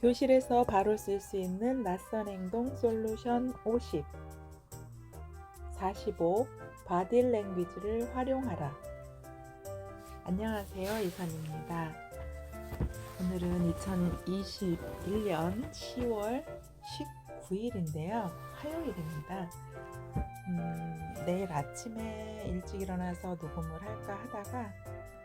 교실에서 바로 쓸 수 있는 낯선 행동 솔루션 50 45 바디 랭귀지를 활용하라. 안녕하세요 이선입니다. 오늘은 2021년 10월 19일인데요. 화요일입니다. 음, 내일 아침에 일찍 일어나서 녹음을 할까 하다가 어,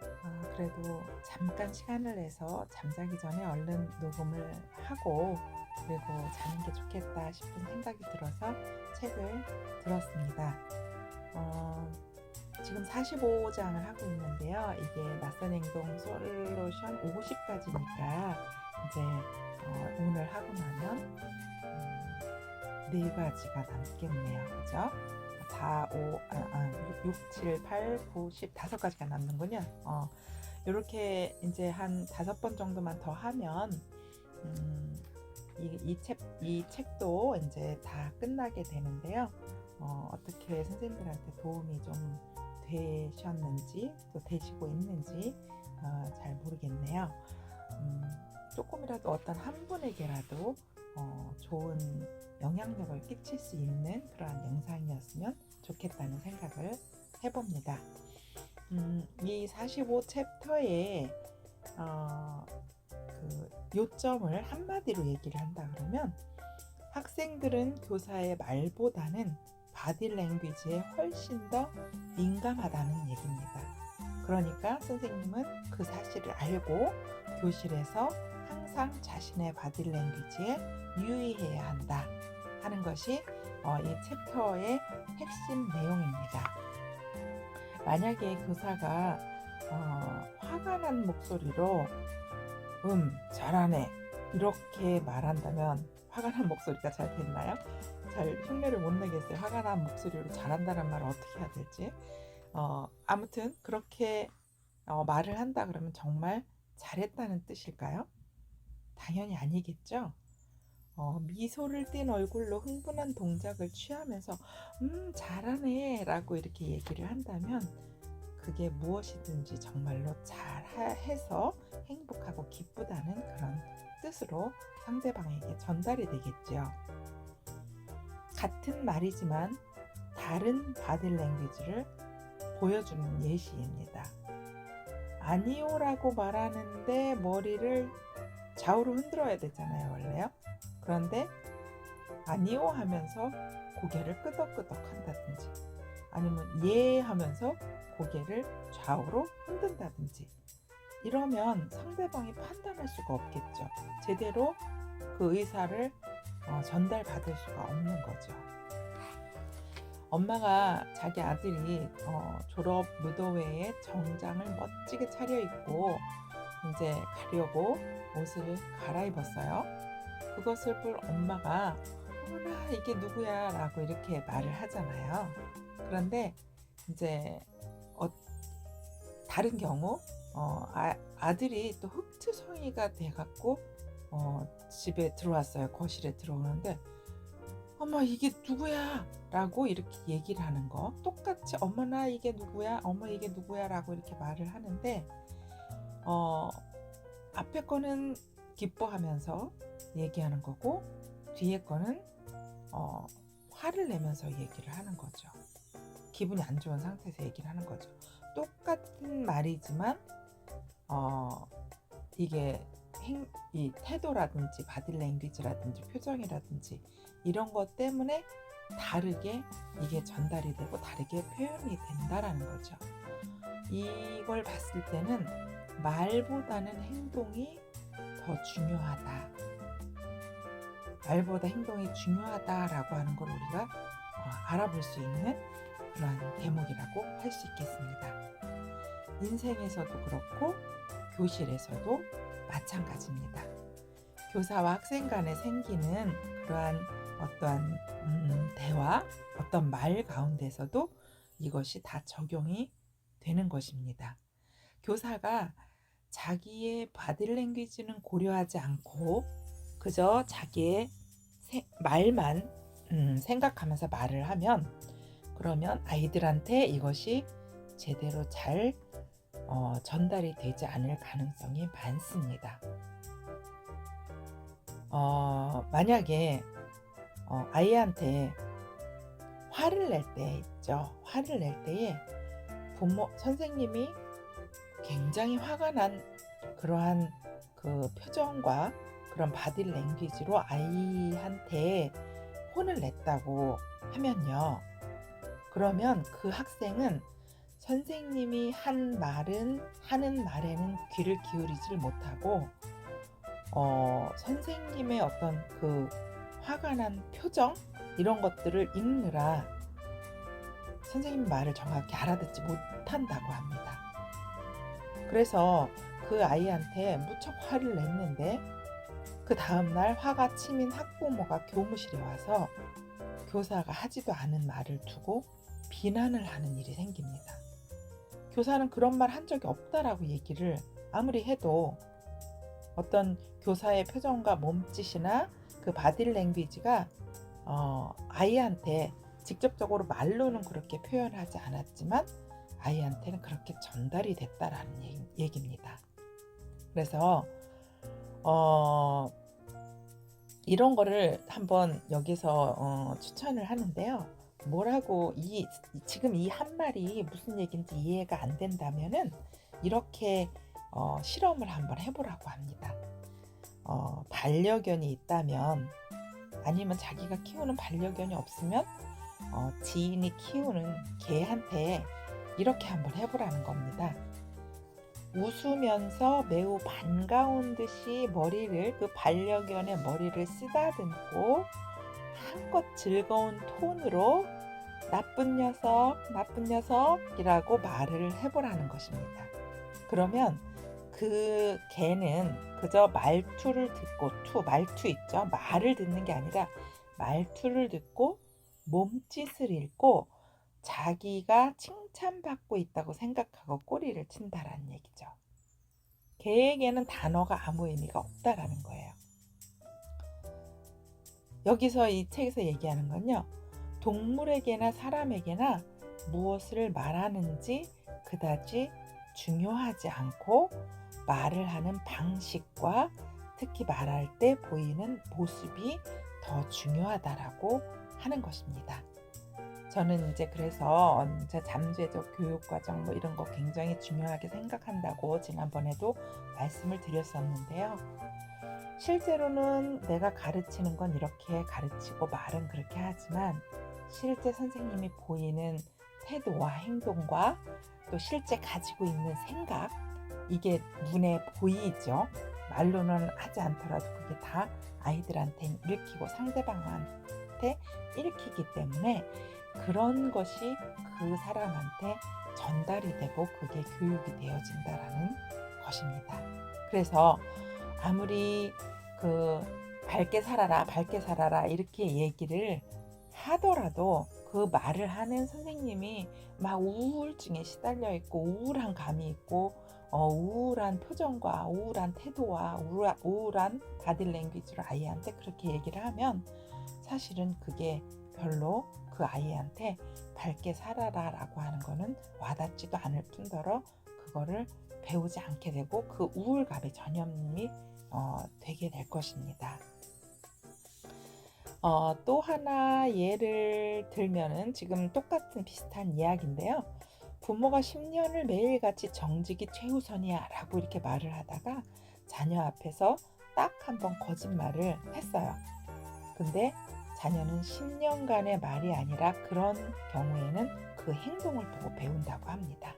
그래도 잠깐 시간을 내서 잠자기 전에 얼른 녹음을 하고 그리고 자는 게 좋겠다 싶은 생각이 들어서 책을 들었습니다. 어, 지금 45장을 하고 있는데요. 이게 낯선 행동 솔루션 50까지니까 이제 어, 오늘 하고 나면 음, 네 가지가 남겠네요. 그죠? 4, 5, 아, 아, 6, 7, 8, 9, 10 다섯 가지가 남는군요. 어, 이렇게 이제 한 다섯 번 정도만 더 하면 음, 이, 이, 책, 이 책도 이제 다 끝나게 되는데요. 어, 어떻게 선생님들한테 도움이 좀 되셨는지 또 되시고 있는지 어, 잘 모르겠네요. 음, 조금이라도 어떤 한 분에게라도 어, 좋은 영향력을 끼칠 수 있는 그러한 영상이었으면 좋겠다는 생각을 해봅니다. 음, 이 45챕터에 어, 그 요점을 한마디로 얘기를 한다 그러면 학생들은 교사의 말보다는 바디 랭귀지에 훨씬 더 민감하다는 얘기입니다. 그러니까 선생님은 그 사실을 알고 교실에서 항상 자신의 바디 랭귀지에 유의해야 한다 하는 것이 어, 이 챕터의 핵심 내용입니다. 만약에 교사가 어, 화가 난 목소리로 음 잘하네 이렇게 말한다면 화가 난 목소리가 잘 됐나요? 잘 흉내를 못 내겠어요. 화가 난 목소리로 잘한다는 말을 어떻게 해야 될지. 어, 아무튼 그렇게 어, 말을 한다 그러면 정말 잘했다는 뜻일까요? 당연히 아니겠죠. 어, 미소를 띤 얼굴로 흥분한 동작을 취하면서 음 잘하네 라고 이렇게 얘기를 한다면 그게 무엇이든지 정말로 잘 해서 행복하고 기쁘다는 그런 뜻으로 상대방에게 전달이 되겠죠. 같은 말이지만 다른 바디 랭귀지를 보여주는 예시입니다. 아니요라고 말하는데 머리를 좌우로 흔들어야 되잖아요, 원래요. 그런데 아니요 하면서 고개를 끄덕끄덕 한다든지 아니면 예 하면서 고개를 좌우로 흔든다든지 이러면 상대방이 판단할 수가 없겠죠. 제대로 그 의사를 어, 전달받을 수가 없는 거죠. 엄마가 자기 아들이 어, 졸업 무도회에 정장을 멋지게 차려입고 이제 가려고 옷을 갈아입었어요. 그것을 볼 엄마가 어머나 이게 누구야 라고 이렇게 말을 하잖아요. 그런데 이제 어, 다른 경우 어, 아, 아들이 또 흑투성이가 돼갖고 어, 집에 들어왔어요. 거실에 들어오는데 엄마 이게 누구야? 라고 이렇게 얘기를 하는 거 똑같이 어머나 이게 누구야? 어머 이게 누구야? 라고 이렇게 말을 하는데 어, 앞에 거는 기뻐하면서 얘기하는 거고 뒤에 거는 어, 화를 내면서 얘기를 하는 거죠. 기분이 안 좋은 상태에서 얘기를 하는 거죠. 똑같은 말이지만 어, 이게 행, 이 태도라든지 바디 랭귀지라든지 표정이라든지 이런 것 때문에 다르게 이게 전달이 되고 다르게 표현이 된다라는 거죠. 이걸 봤을 때는 말보다는 행동이 더 중요하다. 말보다 행동이 중요하다라고 하는 걸 우리가 어, 알아볼 수 있는 그러한 대목이라고 할 수 있겠습니다. 인생에서도 그렇고 교실에서도 마찬가지입니다. 교사와 학생 간에 생기는 그러한 어떠한 음, 대화, 어떤 말 가운데서도 이것이 다 적용이 되는 것입니다. 교사가 자기의 바디 랭귀지는 고려하지 않고 그저 자기의 세, 말만 음, 생각하면서 말을 하면 그러면 아이들한테 이것이 제대로 잘 어, 전달이 되지 않을 가능성이 많습니다. 어, 만약에 어, 아이한테 화를 낼 때 있죠. 화를 낼 때에 부모 선생님이 굉장히 화가 난 그러한 그 표정과 그런 바디 랭귀지로 아이한테 혼을 냈다고 하면요. 그러면 그 학생은 선생님이 한 말은 하는 말에는 귀를 기울이질 못하고 어, 선생님의 어떤 그 화가 난 표정 이런 것들을 읽느라 선생님 말을 정확히 알아듣지 못한다고 합니다. 그래서 그 아이한테 무척 화를 냈는데 그 다음날 화가 치민 학부모가 교무실에 와서 교사가 하지도 않은 말을 두고 비난을 하는 일이 생깁니다. 교사는 그런 말 한 적이 없다라고 얘기를 아무리 해도 어떤 교사의 표정과 몸짓이나 그 바디 랭귀지가 어, 아이한테 직접적으로 말로는 그렇게 표현하지 않았지만 아이한테는 그렇게 전달이 됐다라는 얘기- 얘기입니다. 그래서 어, 이런 거를 한번 여기서 어, 추천을 하는데요. 뭐라고 이 지금 이 한 말이 무슨 얘기인지 이해가 안 된다면은 이렇게 어, 실험을 한번 해보라고 합니다. 어, 반려견이 있다면 아니면 자기가 키우는 반려견이 없으면 어, 지인이 키우는 개한테 이렇게 한번 해보라는 겁니다. 웃으면서 매우 반가운 듯이 머리를 그 반려견의 머리를 쓰다듬고 한껏 즐거운 톤으로 나쁜 녀석, 나쁜 녀석이라고 말을 해보라는 것입니다. 그러면 그 개는 그저 말투를 듣고 투 말투 있죠 말을 듣는 게 아니라 말투를 듣고 몸짓을 읽고 자기가 칭찬받고 있다고 생각하고 꼬리를 친다라는 얘기죠. 개에게는 단어가 아무 의미가 없다라는 거예요. 여기서 이 책에서 얘기하는 건요. 동물에게나 사람에게나 무엇을 말하는지 그다지 중요하지 않고 말을 하는 방식과 특히 말할 때 보이는 모습이 더 중요하다라고 하는 것입니다. 저는 이제 그래서 이제 잠재적 교육 과정 뭐 이런 거 굉장히 중요하게 생각한다고 지난번에도 말씀을 드렸었는데요. 실제로는 내가 가르치는 건 이렇게 가르치고 말은 그렇게 하지만 실제 선생님이 보이는 태도와 행동과 또 실제 가지고 있는 생각 이게 눈에 보이죠. 말로는 하지 않더라도 그게 다 아이들한테 읽히고 상대방한테 읽히기 때문에 그런 것이 그 사람한테 전달이 되고 그게 교육이 되어진다라는 것입니다. 그래서 아무리 그 밝게 살아라, 밝게 살아라 이렇게 얘기를 하더라도 그 말을 하는 선생님이 막 우울증에 시달려 있고 우울한 감이 있고 어, 우울한 표정과 우울한 태도와 우울한, 우울한 바디 랭귀지로 아이한테 그렇게 얘기를 하면 사실은 그게 별로 그 아이한테 밝게 살아라 라고 하는 거는 와닿지도 않을 뿐더러 그거를 배우지 않게 되고 그 우울감의 전염이 어, 되게 될 것입니다. 어, 또 하나 예를 들면은 지금 똑같은 비슷한 이야기인데요. 부모가 10년을 매일같이 정직이 최우선이야 라고 이렇게 말을 하다가 자녀 앞에서 딱 한 번 거짓말을 했어요. 근데 자녀는 10년간의 말이 아니라 그런 경우에는 그 행동을 보고 배운다고 합니다.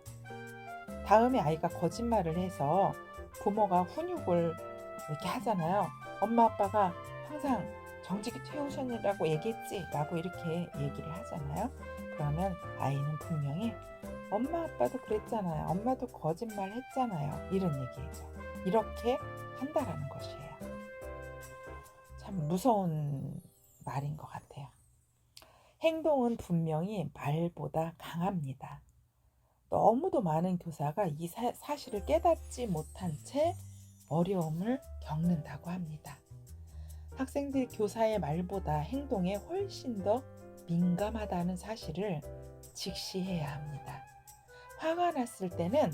다음에 아이가 거짓말을 해서 부모가 훈육을 이렇게 하잖아요. 엄마 아빠가 항상 정직이 최우선이라고 얘기했지 라고 이렇게 얘기를 하잖아요. 그러면 아이는 분명히 엄마 아빠도 그랬잖아요. 엄마도 거짓말 했잖아요. 이런 얘기죠. 이렇게 한다라는 것이에요. 참 무서운 말인 것 같아요. 행동은 분명히 말보다 강합니다. 너무도 많은 교사가 이 사, 사실을 깨닫지 못한 채 어려움을 겪는다고 합니다. 학생들 교사의 말보다 행동에 훨씬 더 민감하다는 사실을 직시해야 합니다. 화가 났을 때는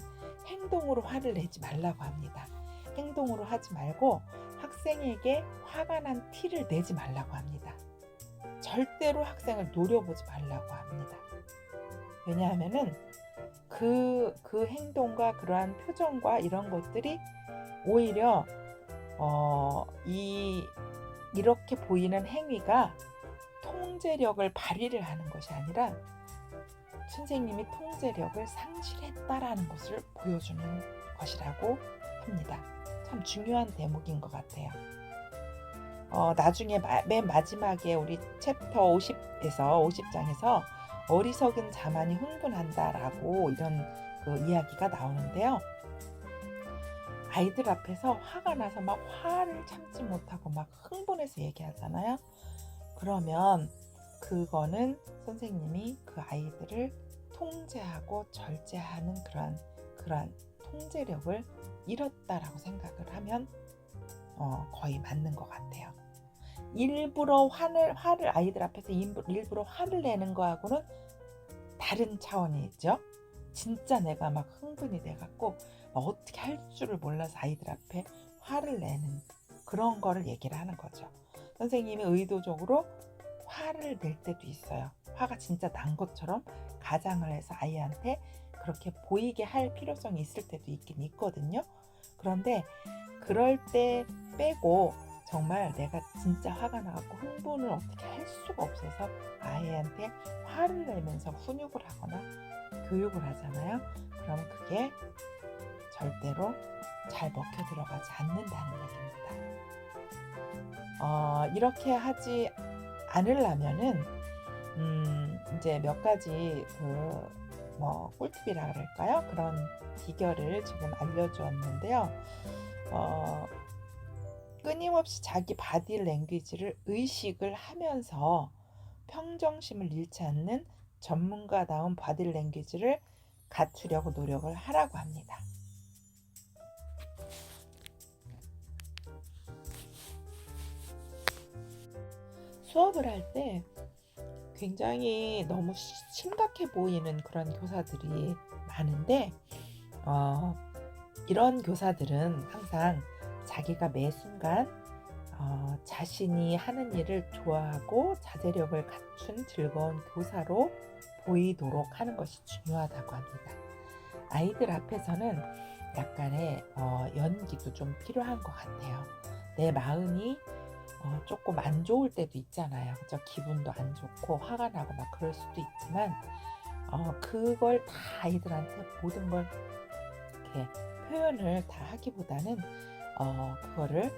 행동으로 화를 내지 말라고 합니다. 행동으로 하지 말고 학생에게 화가 난 티를 내지 말라고 합니다. 절대로 학생을 노려보지 말라고 합니다. 왜냐하면은 그, 그 행동과 그러한 표정과 이런 것들이 오히려 어, 이, 이렇게 보이는 행위가 통제력을 발휘를 하는 것이 아니라 선생님이 통제력을 상실했다라는 것을 보여주는 것이라고 합니다. 참 중요한 대목인 것 같아요. 어, 나중에 마, 맨 마지막에 우리 챕터 50에서 50장에서 어리석은 자만이 흥분한다라고 이런 그 이야기가 나오는데요. 아이들 앞에서 화가 나서 막 화를 참지 못하고 막 흥분해서 얘기하잖아요. 그러면 그거는 선생님이 그 아이들을 통제하고 절제하는 그러한 그러한 통제력을 잃었다라고 생각을 하면 어, 거의 맞는 것 같아요. 일부러 화를 화를 아이들 앞에서 일부, 일부러 화를 내는 거하고는 다른 차원이 있죠. 진짜 내가 막 흥분이 돼갖고 막 어떻게 할 줄을 몰라서 아이들 앞에 화를 내는 그런 거를 얘기를 하는 거죠. 선생님이 의도적으로 화를 낼 때도 있어요. 화가 진짜 난 것처럼 가장을 해서 아이한테 그렇게 보이게 할 필요성이 있을 때도 있긴 있거든요. 그런데 그럴 때 빼고 정말 내가 진짜 화가 나고 흥분을 어떻게 할 수가 없어서 아이한테 화를 내면서 훈육을 하거나 교육을 하잖아요. 그럼 그게 절대로 잘 먹혀 들어가지 않는다는 얘기입니다. 어, 이렇게 하지 않으려면은 음, 이제 몇 가지 그 뭐 꿀팁이라 그럴까요? 그런 비결을 지금 알려주었는데요. 어, 끊임없이 자기 바디 랭귀지를 의식을 하면서 평정심을 잃지 않는 전문가다운 바디 랭귀지를 갖추려고 노력을 하라고 합니다. 수업을 할 때 굉장히 너무 심각해 보이는 그런 교사들이 많은데 어, 이런 교사들은 항상 자기가 매 순간 어, 자신이 하는 일을 좋아하고 자제력을 갖춘 즐거운 교사로 보이도록 하는 것이 중요하다고 합니다. 아이들 앞에서는 약간의 어, 연기도 좀 필요한 것 같아요. 내 마음이 어, 조금 안 좋을 때도 있잖아요. 그죠? 기분도 안 좋고 화가 나고 막 그럴 수도 있지만 어, 그걸 다 아이들한테 모든 걸 이렇게 표현을 다 하기보다는 어, 그거를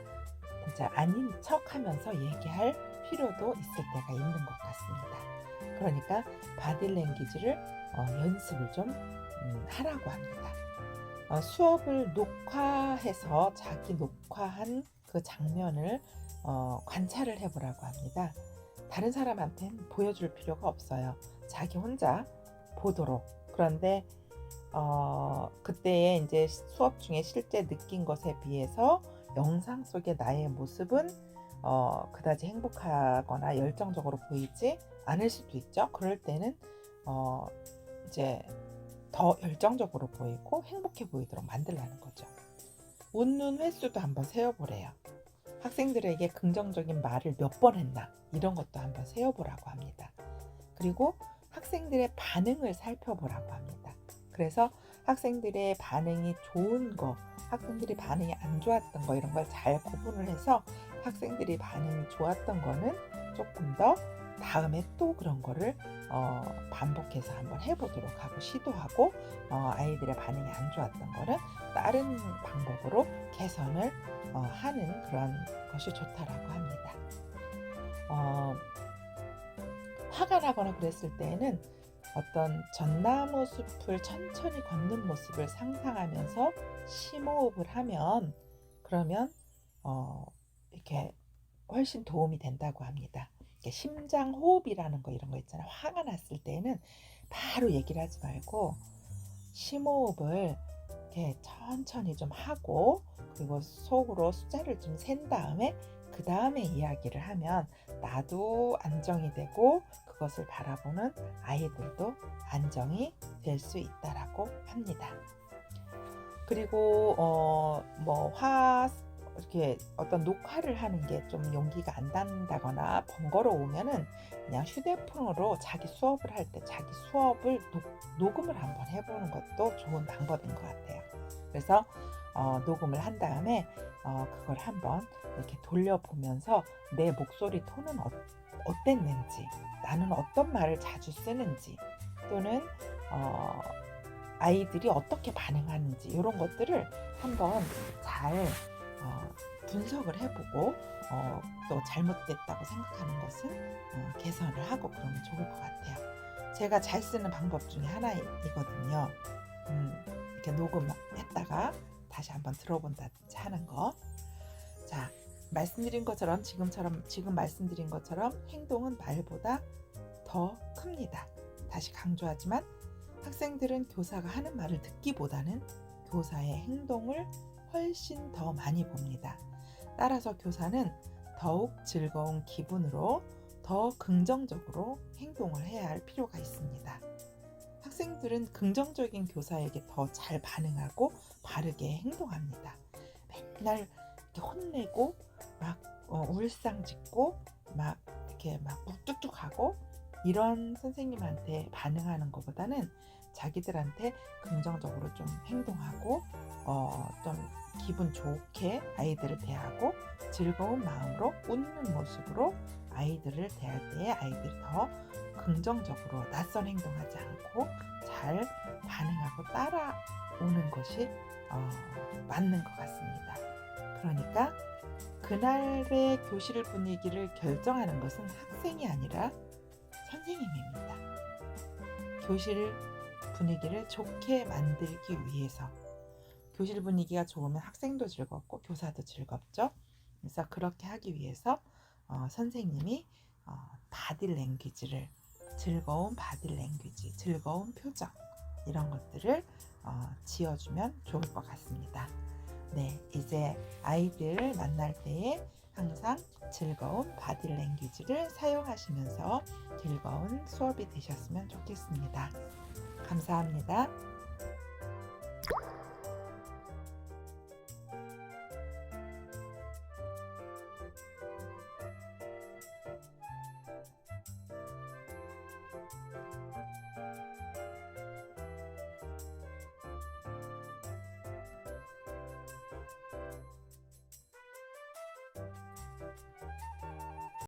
진짜 아닌 척 하면서 얘기할 필요도 있을 때가 있는 것 같습니다. 그러니까 바디랭귀지를 어, 연습을 좀 음, 하라고 합니다. 어, 수업을 녹화해서 자기 녹화한 그 장면을 어, 관찰을 해보라고 합니다. 다른 사람한테는 보여줄 필요가 없어요. 자기 혼자 보도록. 그런데 어, 그때에 이제 수업 중에 실제 느낀 것에 비해서 영상 속의 나의 모습은 어, 그다지 행복하거나 열정적으로 보이지 않을 수도 있죠. 그럴 때는 어, 이제 더 열정적으로 보이고 행복해 보이도록 만들라는 거죠. 웃는 횟수도 한번 세어보래요. 학생들에게 긍정적인 말을 몇 번 했나 이런 것도 한번 세어보라고 합니다. 그리고 학생들의 반응을 살펴보라고 합니다. 그래서 학생들의 반응이 좋은 거, 학생들이 반응이 안 좋았던 거 이런 걸 잘 구분을 해서 학생들이 반응이 좋았던 거는 조금 더 다음에 또 그런 거를 어, 반복해서 한번 해보도록 하고 시도하고 어, 아이들의 반응이 안 좋았던 거는 다른 방법으로 개선을 어, 하는 그런 것이 좋다라고 합니다. 어, 화가 나거나 그랬을 때에는 어떤 전나무 숲을 천천히 걷는 모습을 상상하면서 심호흡을 하면 그러면 어, 이렇게 훨씬 도움이 된다고 합니다. 심장 호흡이라는 거 이런 거 있잖아요. 화가 났을 때는 바로 얘기를 하지 말고 심호흡을 이렇게 천천히 좀 하고 그리고 속으로 숫자를 좀 센 다음에 그 다음에 이야기를 하면 나도 안정이 되고 그것을 바라보는 아이들도 안정이 될 수 있다라고 합니다. 그리고 어, 뭐 화, 이렇게 어떤 녹화를 하는 게 좀 용기가 안 난다거나 번거로우면은 그냥 휴대폰으로 자기 수업을 할 때 자기 수업을 녹, 녹음을 한번 해보는 것도 좋은 방법인 것 같아요. 그래서 어, 녹음을 한 다음에 어, 그걸 한번 이렇게 돌려보면서 내 목소리 톤은 어, 어땠는지 나는 어떤 말을 자주 쓰는지 또는 어, 아이들이 어떻게 반응하는지 이런 것들을 한번 잘 어, 분석을 해보고 어, 또 잘못됐다고 생각하는 것은 어, 개선을 하고 그러면 좋을 것 같아요. 제가 잘 쓰는 방법 중에 하나이거든요. 음, 이렇게 녹음했다가 다시 한번 들어본다든지 하는 거. 자, 말씀드린 것처럼 지금처럼 지금 말씀드린 것처럼 행동은 말보다 더 큽니다. 다시 강조하지만 학생들은 교사가 하는 말을 듣기보다는 교사의 행동을 훨씬 더 많이 봅니다. 따라서 교사는 더욱 즐거운 기분으로 더 긍정적으로 행동을 해야 할 필요가 있습니다. 학생들은 긍정적인 교사에게 더 잘 반응하고 바르게 행동합니다. 맨날 이렇게 혼내고 막 어, 울상 짓고 막 이렇게 막 묵뚝뚝하고 이런 선생님한테 반응하는 것보다는 자기들한테 긍정적으로 좀 행동하고 어, 좀 기분 좋게 아이들을 대하고 즐거운 마음으로 웃는 모습으로 아이들을 대할 때에 아이들이 더 긍정적으로 낯선 행동하지 않고 잘 반응하고 따라오는 것이 어, 맞는 것 같습니다. 그러니까 그날의 교실 분위기를 결정하는 것은 학생이 아니라 선생님입니다. 교실 분위기를 좋게 만들기 위해서 교실 분위기가 좋으면 학생도 즐겁고 교사도 즐겁죠. 그래서 그렇게 하기 위해서 어, 선생님이 어, 바디 랭귀지를 즐거운 바디 랭귀지, 즐거운 표정 이런 것들을 어, 지어주면 좋을 것 같습니다. 네, 이제 아이들 만날 때에 항상 즐거운 바디 랭귀지를 사용하시면서 즐거운 수업이 되셨으면 좋겠습니다. 감사합니다.